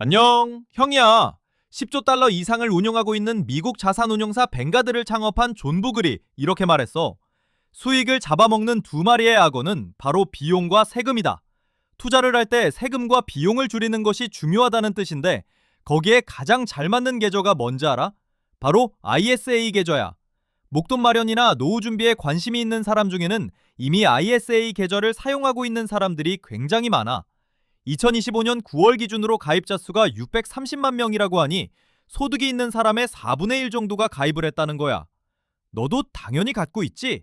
안녕, 형이야. 10조 달러 이상을 운용하고 있는 미국 자산운용사 뱅가드를 창업한 존 부글이 이렇게 말했어. 수익을 잡아먹는 두 마리의 악어는 바로 비용과 세금이다. 투자를 할 때 세금과 비용을 줄이는 것이 중요하다는 뜻인데 거기에 가장 잘 맞는 계좌가 뭔지 알아? 바로 ISA 계좌야. 목돈 마련이나 노후 준비에 관심이 있는 사람 중에는 이미 ISA 계좌를 사용하고 있는 사람들이 굉장히 많아. 2025년 9월 기준으로 가입자 수가 630만 명이라고 하니 소득이 있는 사람의 4분의 1 정도가 가입을 했다는 거야. 너도 당연히 갖고 있지?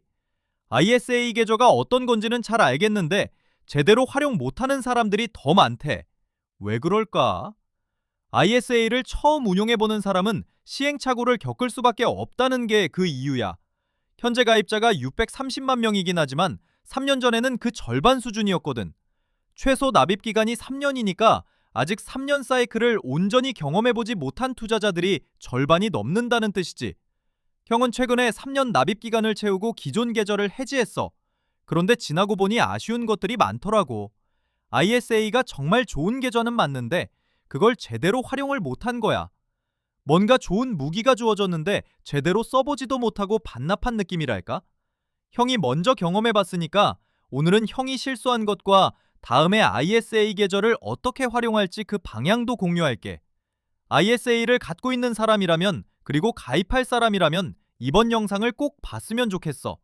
ISA 계좌가 어떤 건지는 잘 알겠는데 제대로 활용 못하는 사람들이 더 많대. 왜 그럴까? ISA를 처음 운용해보는 사람은 시행착오를 겪을 수밖에 없다는 게 그 이유야. 현재 가입자가 630만 명이긴 하지만 3년 전에는 그 절반 수준이었거든. 최소 납입 기간이 3년이니까 아직 3년 사이클을 온전히 경험해보지 못한 투자자들이 절반이 넘는다는 뜻이지. 형은 최근에 3년 납입 기간을 채우고 기존 계좌를 해지했어. 그런데 지나고 보니 아쉬운 것들이 많더라고. ISA가 정말 좋은 계좌는 맞는데 그걸 제대로 활용을 못한 거야. 뭔가 좋은 무기가 주어졌는데 제대로 써보지도 못하고 반납한 느낌이랄까? 형이 먼저 경험해봤으니까 오늘은 형이 실수한 것과 다음에 ISA 계좌를 어떻게 활용할지 그 방향도 공유할게. ISA를 갖고 있는 사람이라면 그리고 가입할 사람이라면 이번 영상을 꼭 봤으면 좋겠어.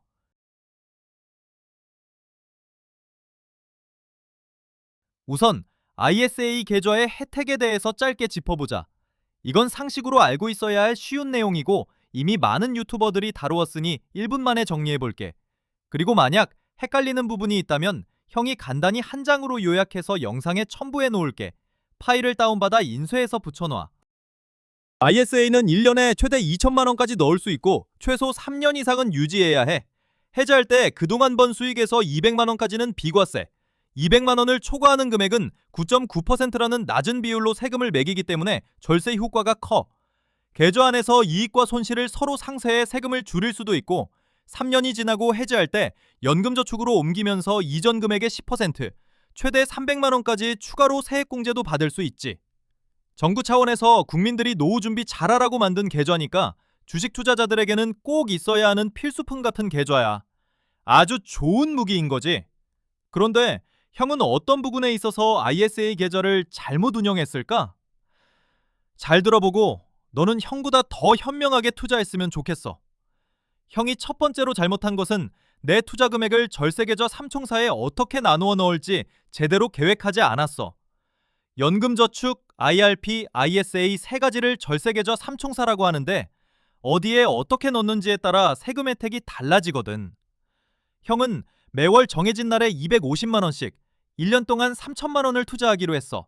우선 ISA 계좌의 혜택에 대해서 짧게 짚어보자. 이건 상식으로 알고 있어야 할 쉬운 내용이고 이미 많은 유튜버들이 다루었으니 1분 만에 정리해볼게. 그리고 만약 헷갈리는 부분이 있다면 형이 간단히 한 장으로 요약해서 영상에 첨부해 놓을게. 파일을 다운받아 인쇄해서 붙여놔. ISA는 1년에 최대 2천만 원까지 넣을 수 있고 최소 3년 이상은 유지해야 해. 해지할 때 그동안 번 수익에서 200만 원까지는 비과세. 200만 원을 초과하는 금액은 9.9%라는 낮은 비율로 세금을 매기기 때문에 절세 효과가 커. 계좌 안에서 이익과 손실을 서로 상세해 세금을 줄일 수도 있고 3년이 지나고 해지할 때 연금저축으로 옮기면서 이전 금액의 10%, 최대 300만 원까지 추가로 세액공제도 받을 수 있지. 정부 차원에서 국민들이 노후 준비 잘하라고 만든 계좌니까 주식 투자자들에게는 꼭 있어야 하는 필수품 같은 계좌야. 아주 좋은 무기인 거지. 그런데 형은 어떤 부분에 있어서 ISA 계좌를 잘못 운영했을까? 잘 들어보고 너는 형보다 더 현명하게 투자했으면 좋겠어. 형이 첫 번째로 잘못한 것은 내 투자 금액을 절세계좌 삼총사에 어떻게 나누어 넣을지 제대로 계획하지 않았어. 연금저축, IRP, ISA 세 가지를 절세계좌 삼총사라고 하는데 어디에 어떻게 넣는지에 따라 세금 혜택이 달라지거든. 형은 매월 정해진 날에 250만 원씩 1년 동안 3천만 원을 투자하기로 했어.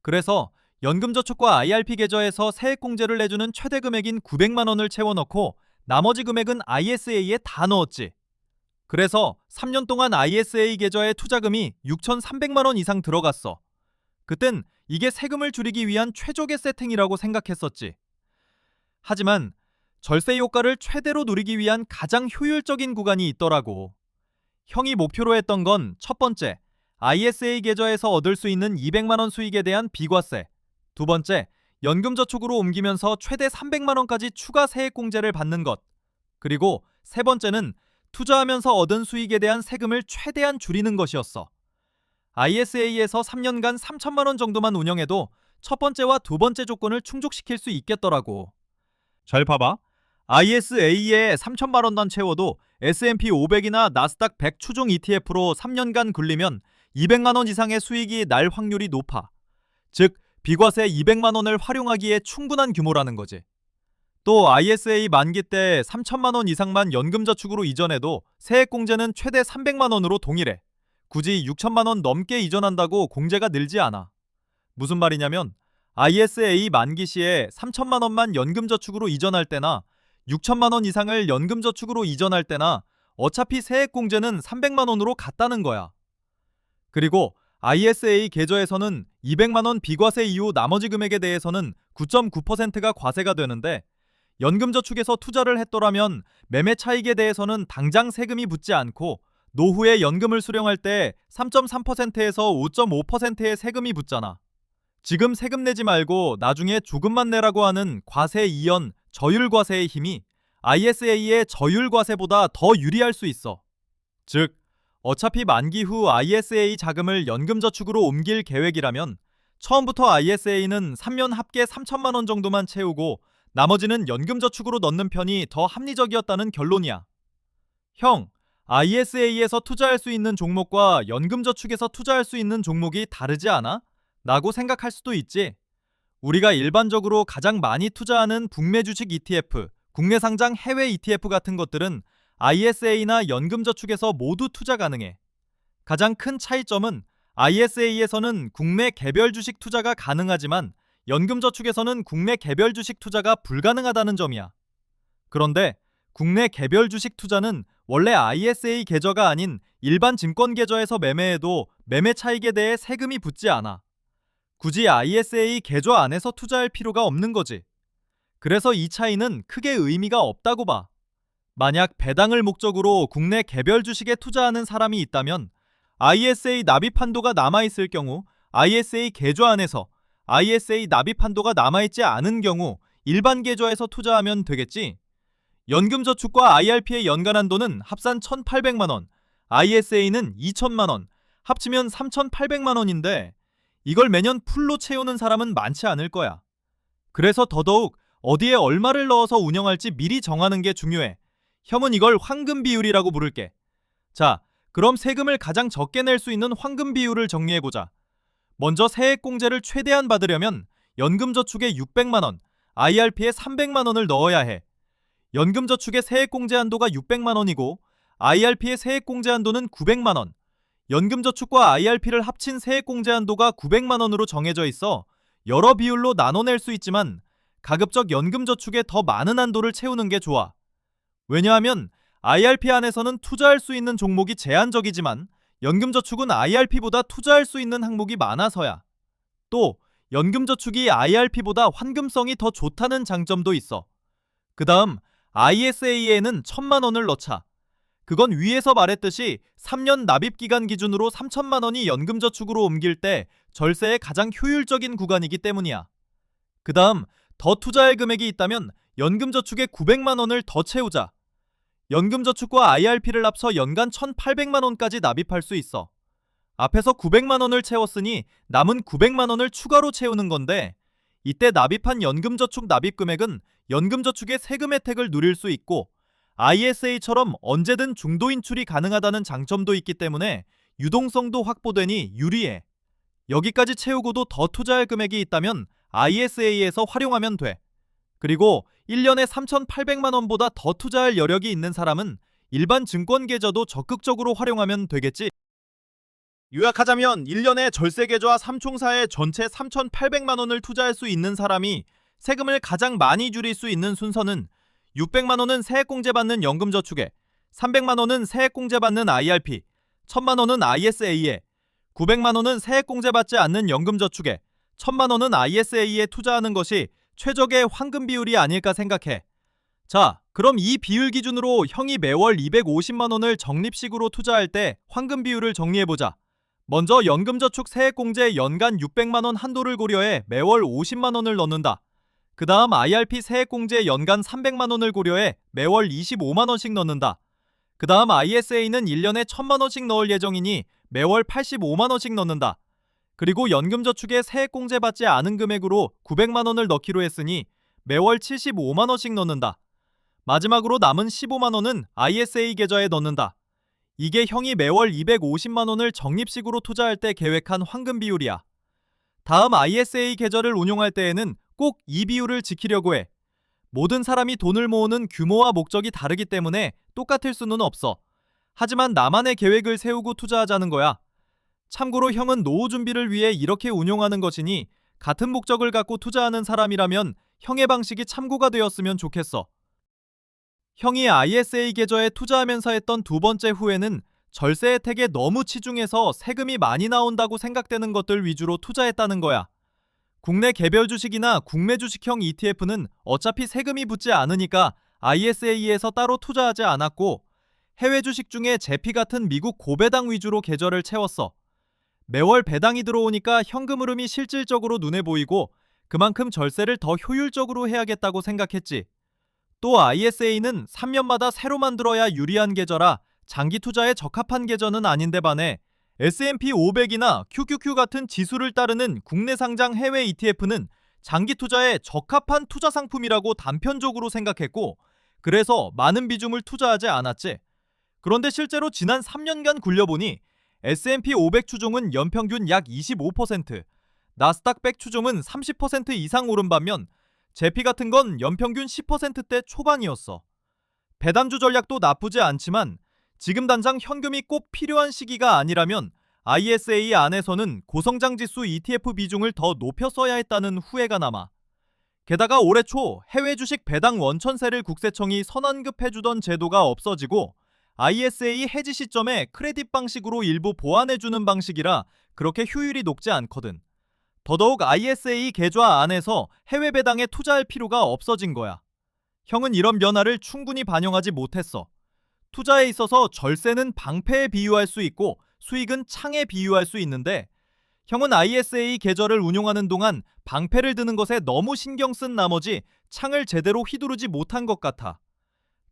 그래서 연금저축과 IRP 계좌에서 세액공제를 내주는 최대 금액인 900만 원을 채워 넣고 나머지 금액은 ISA에 다 넣었지. 그래서 3년 동안 ISA 계좌에 투자금이 6,300만 원 이상 들어갔어. 그땐 이게 세금을 줄이기 위한 최적의 세팅이라고 생각했었지. 하지만 절세 효과를 최대로 누리기 위한 가장 효율적인 구간이 있더라고. 형이 목표로 했던 건 첫 번째, ISA 계좌에서 얻을 수 있는 200만 원 수익에 대한 비과세. 두 번째, 연금저축으로 옮기면서 최대 300만 원까지 추가 세액 공제를 받는 것. 그리고 세 번째는 투자하면서 얻은 수익에 대한 세금을 최대한 줄이는 것이었어. ISA에서 3년간 3천만 원 정도만 운영해도 첫 번째와 두 번째 조건을 충족시킬 수 있겠더라고. 잘 봐봐. ISA에 3천만 원만 채워도 S&P 500이나 나스닥 100 추종 ETF로 3년간 굴리면 200만 원 이상의 수익이 날 확률이 높아. 즉, 비과세 200만 원을 활용하기에 충분한 규모라는 거지. 또 ISA 만기 때 3천만 원 이상만 연금저축으로 이전해도 세액공제는 최대 300만 원으로 동일해. 굳이 6천만 원 넘게 이전한다고 공제가 늘지 않아. 무슨 말이냐면 ISA 만기 시에 3천만 원만 연금저축으로 이전할 때나 6천만 원 이상을 연금저축으로 이전할 때나 어차피 세액공제는 300만 원으로 같다는 거야. 그리고 ISA 계좌에서는 200만 원 비과세 이후 나머지 금액에 대해서는 9.9%가 과세가 되는데 연금저축에서 투자를 했더라면 매매 차익에 대해서는 당장 세금이 붙지 않고 노후에 연금을 수령할 때 3.3%에서 5.5%의 세금이 붙잖아. 지금 세금 내지 말고 나중에 조금만 내라고 하는 과세 이연 저율 과세의 힘이 ISA의 저율 과세보다 더 유리할 수 있어. 즉, 어차피 만기 후 ISA 자금을 연금저축으로 옮길 계획이라면 처음부터 ISA는 3년 합계 3천만 원 정도만 채우고 나머지는 연금저축으로 넣는 편이 더 합리적이었다는 결론이야. 형, ISA에서 투자할 수 있는 종목과 연금저축에서 투자할 수 있는 종목이 다르지 않아? 라고 생각할 수도 있지. 우리가 일반적으로 가장 많이 투자하는 북미 주식 ETF, 국내 상장 해외 ETF 같은 것들은 ISA나 연금저축에서 모두 투자 가능해. 가장 큰 차이점은 ISA에서는 국내 개별 주식 투자가 가능하지만 연금저축에서는 국내 개별 주식 투자가 불가능하다는 점이야. 그런데 국내 개별 주식 투자는 원래 ISA 계좌가 아닌 일반 증권 계좌에서 매매해도 매매 차익에 대해 세금이 붙지 않아. 굳이 ISA 계좌 안에서 투자할 필요가 없는 거지. 그래서 이 차이는 크게 의미가 없다고 봐. 만약 배당을 목적으로 국내 개별 주식에 투자하는 사람이 있다면 ISA 납입 한도가 남아있을 경우 ISA 계좌 안에서 ISA 납입 한도가 남아있지 않은 경우 일반 계좌에서 투자하면 되겠지. 연금저축과 IRP의 연간 한도는 합산 1,800만원, ISA는 2천만원, 합치면 3,800만원인데 이걸 매년 풀로 채우는 사람은 많지 않을 거야. 그래서 더더욱 어디에 얼마를 넣어서 운영할지 미리 정하는 게 중요해. 형은 이걸 황금 비율이라고 부를게. 자, 그럼 세금을 가장 적게 낼 수 있는 황금 비율을 정리해보자. 먼저 세액공제를 최대한 받으려면 연금저축에 600만원, IRP에 300만원을 넣어야 해. 연금저축의 세액공제 한도가 600만원이고 IRP의 세액공제 한도는 900만원, 연금저축과 IRP를 합친 세액공제 한도가 900만원으로 정해져 있어 여러 비율로 나눠낼 수 있지만 가급적 연금저축에 더 많은 한도를 채우는 게 좋아. 왜냐하면 IRP 안에서는 투자할 수 있는 종목이 제한적이지만 연금저축은 IRP보다 투자할 수 있는 항목이 많아서야. 또 연금저축이 IRP보다 환금성이 더 좋다는 장점도 있어. 그 다음 ISA에는 천만 원을 넣자. 그건 위에서 말했듯이 3년 납입 기간 기준으로 3천만 원이 연금저축으로 옮길 때 절세의 가장 효율적인 구간이기 때문이야. 그 다음 더 투자할 금액이 있다면 연금저축에 900만 원을 더 채우자. 연금저축과 IRP를 합쳐 연간 1,800만 원까지 납입할 수 있어. 앞에서 900만 원을 채웠으니 남은 900만 원을 추가로 채우는 건데 이때 납입한 연금저축 납입 금액은 연금저축의 세금 혜택을 누릴 수 있고 ISA처럼 언제든 중도 인출이 가능하다는 장점도 있기 때문에 유동성도 확보되니 유리해. 여기까지 채우고도 더 투자할 금액이 있다면 ISA에서 활용하면 돼. 그리고 1년에 3,800만 원보다 더 투자할 여력이 있는 사람은 일반 증권 계좌도 적극적으로 활용하면 되겠지. 요약하자면 1년에 절세 계좌와 3총사에 전체 3,800만 원을 투자할 수 있는 사람이 세금을 가장 많이 줄일 수 있는 순서는 600만 원은 세액공제 받는 연금저축에, 300만 원은 세액공제 받는 IRP, 1000만 원은 ISA에, 900만 원은 세액공제 받지 않는 연금저축에, 1000만 원은 ISA에 투자하는 것이 최적의 황금 비율이 아닐까 생각해. 자, 그럼 이 비율 기준으로 형이 매월 250만 원을 적립식으로 투자할 때 황금 비율을 정리해보자. 먼저 연금저축 세액공제 연간 600만 원 한도를 고려해 매월 50만 원을 넣는다. 그 다음 IRP 세액공제 연간 300만 원을 고려해 매월 25만 원씩 넣는다. 그 다음 ISA는 1년에 1000만 원씩 넣을 예정이니 매월 85만 원씩 넣는다. 그리고 연금저축에 세액 공제 받지 않은 금액으로 900만 원을 넣기로 했으니 매월 75만 원씩 넣는다. 마지막으로 남은 15만 원은 ISA 계좌에 넣는다. 이게 형이 매월 250만 원을 적립식으로 투자할 때 계획한 황금 비율이야. 다음 ISA 계좌를 운용할 때에는 꼭 이 비율을 지키려고 해. 모든 사람이 돈을 모으는 규모와 목적이 다르기 때문에 똑같을 수는 없어. 하지만 나만의 계획을 세우고 투자하자는 거야. 참고로 형은 노후 준비를 위해 이렇게 운용하는 것이니 같은 목적을 갖고 투자하는 사람이라면 형의 방식이 참고가 되었으면 좋겠어. 형이 ISA 계좌에 투자하면서 했던 두 번째 후회는 절세 혜택에 너무 치중해서 세금이 많이 나온다고 생각되는 것들 위주로 투자했다는 거야. 국내 개별 주식이나 국내 주식형 ETF는 어차피 세금이 붙지 않으니까 ISA에서 따로 투자하지 않았고 해외 주식 중에 제피 같은 미국 고배당 위주로 계좌를 채웠어. 매월 배당이 들어오니까 현금 흐름이 실질적으로 눈에 보이고 그만큼 절세를 더 효율적으로 해야겠다고 생각했지. 또 ISA는 3년마다 새로 만들어야 유리한 계좌라 장기 투자에 적합한 계좌는 아닌데 반해 S&P 500이나 QQQ 같은 지수를 따르는 국내 상장 해외 ETF는 장기 투자에 적합한 투자 상품이라고 단편적으로 생각했고 그래서 많은 비중을 투자하지 않았지. 그런데 실제로 지난 3년간 굴려보니 S&P 500 추종은 연평균 약 25%, 나스닥 100 추종은 30% 이상 오른 반면 제피 같은 건 연평균 10%대 초반이었어. 배당주 전략도 나쁘지 않지만 지금 당장 현금이 꼭 필요한 시기가 아니라면 ISA 안에서는 고성장 지수 ETF 비중을 더 높여 써야 했다는 후회가 남아. 게다가 올해 초 해외 주식 배당 원천세를 국세청이 선언급해주던 제도가 없어지고 ISA 해지 시점에 크레딧 방식으로 일부 보완해주는 방식이라 그렇게 효율이 높지 않거든. 더더욱 ISA 계좌 안에서 해외 배당에 투자할 필요가 없어진 거야. 형은 이런 변화를 충분히 반영하지 못했어. 투자에 있어서 절세는 방패에 비유할 수 있고 수익은 창에 비유할 수 있는데 형은 ISA 계좌를 운용하는 동안 방패를 드는 것에 너무 신경 쓴 나머지 창을 제대로 휘두르지 못한 것 같아.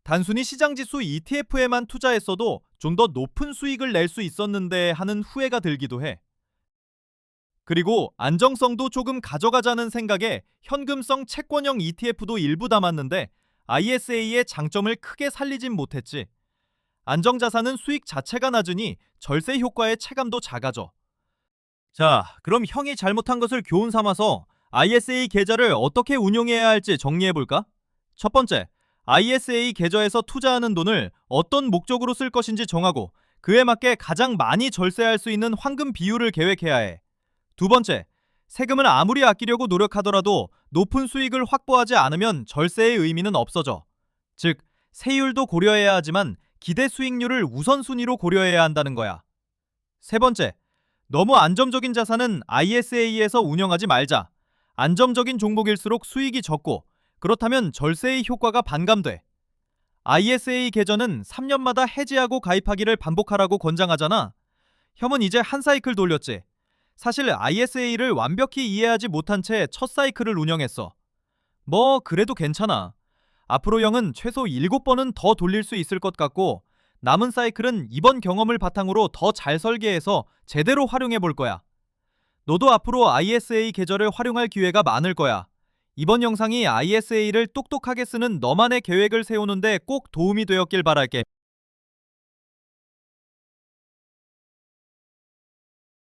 단순히 시장지수 ETF에만 투자했어도 좀 더 높은 수익을 낼 수 있었는데 하는 후회가 들기도 해. 그리고 안정성도 조금 가져가자는 생각에 현금성 채권형 ETF도 일부 담았는데 ISA의 장점을 크게 살리진 못했지. 안정자산은 수익 자체가 낮으니 절세 효과의 체감도 작아져. 자, 그럼 형이 잘못한 것을 교훈 삼아서 ISA 계좌를 어떻게 운용해야 할지 정리해볼까? 첫 번째, ISA 계좌에서 투자하는 돈을 어떤 목적으로 쓸 것인지 정하고 그에 맞게 가장 많이 절세할 수 있는 황금 비율을 계획해야 해. 두 번째, 세금을 아무리 아끼려고 노력하더라도 높은 수익을 확보하지 않으면 절세의 의미는 없어져. 즉, 세율도 고려해야 하지만 기대 수익률을 우선순위로 고려해야 한다는 거야. 세 번째, 너무 안정적인 자산은 ISA에서 운영하지 말자. 안정적인 종목일수록 수익이 적고 그렇다면 절세의 효과가 반감돼. ISA 계좌는 3년마다 해지하고 가입하기를 반복하라고 권장하잖아. 혐은 이제 한 사이클 돌렸지. 사실 ISA를 완벽히 이해하지 못한 채 첫 사이클을 운영했어. 뭐 그래도 괜찮아. 앞으로 형은 최소 7번은 더 돌릴 수 있을 것 같고 남은 사이클은 이번 경험을 바탕으로 더 잘 설계해서 제대로 활용해 볼 거야. 너도 앞으로 ISA 계좌를 활용할 기회가 많을 거야. 이번 영상이 ISA를 똑똑하게 쓰는 너만의 계획을 세우는데 꼭 도움이 되었길 바랄게.